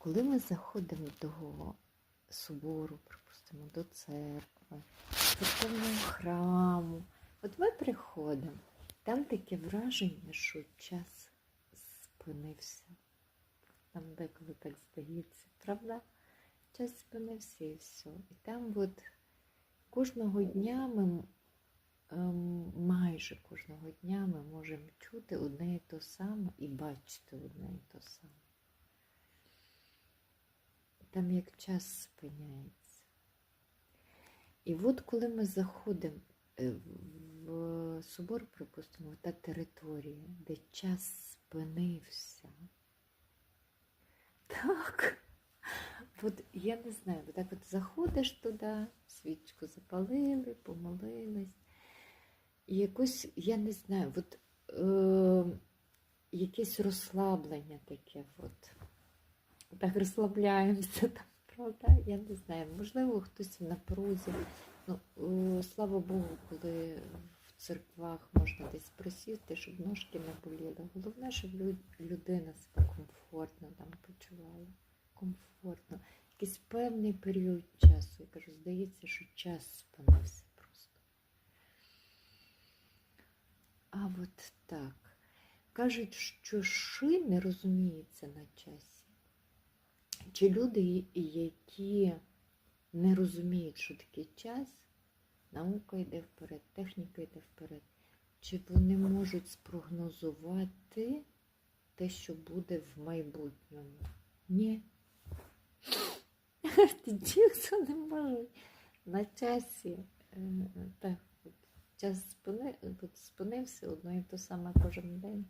коли ми заходимо до собору, припустимо, до церкви, церковного храму, от ми приходимо, там таке враження, що час спинився. Нам деколи так здається, правда? Час спинився і все. І там от кожного дня ми ем, майже кожного дня ми можемо чути одне і те саме і бачити одне і те саме. Там як час спиняється. І от коли ми заходимо е, в собор, припустимо, та територія, де час спинився. Так. От я не знаю, от так от заходиш туди, свічку запалили, помолились. І якось, я не знаю, от, е, якесь розслаблення таке. От. Так розслабляємося там, правда? Я не знаю. Можливо, хтось в напрузі. Ну, е, слава Богу, коли в церквах можна десь присісти, щоб ножки не боліли. Головне, щоб людина себе комфортно там почувала. Комфортно. Якийсь певний період часу. Я кажу, здається, що час спинився просто. А от так. Кажуть, що ши не розуміється на часі. Чи люди, які не розуміють, що таке час, наука йде вперед, техніка йде вперед, чи вони можуть спрогнозувати те, що буде в майбутньому? Ні. Ті, не може на часі, е, так, час спини, от спинився одно і те саме кожен день.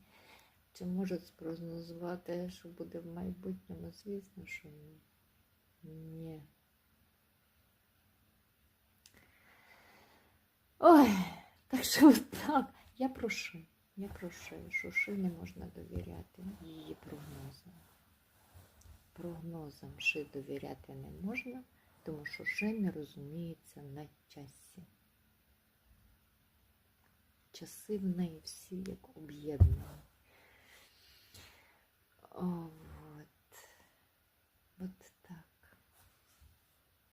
Чи можуть спрогнозувати, що буде в майбутньому? Звісно, що ні. Ні. Ой, так що так. Я прошу, я прошу, що ши не можна довіряти її прогнозам. Прогнозам ши довіряти не можна, тому що ши не розуміється на часі. Часи в неї всі як об'єднані. 哦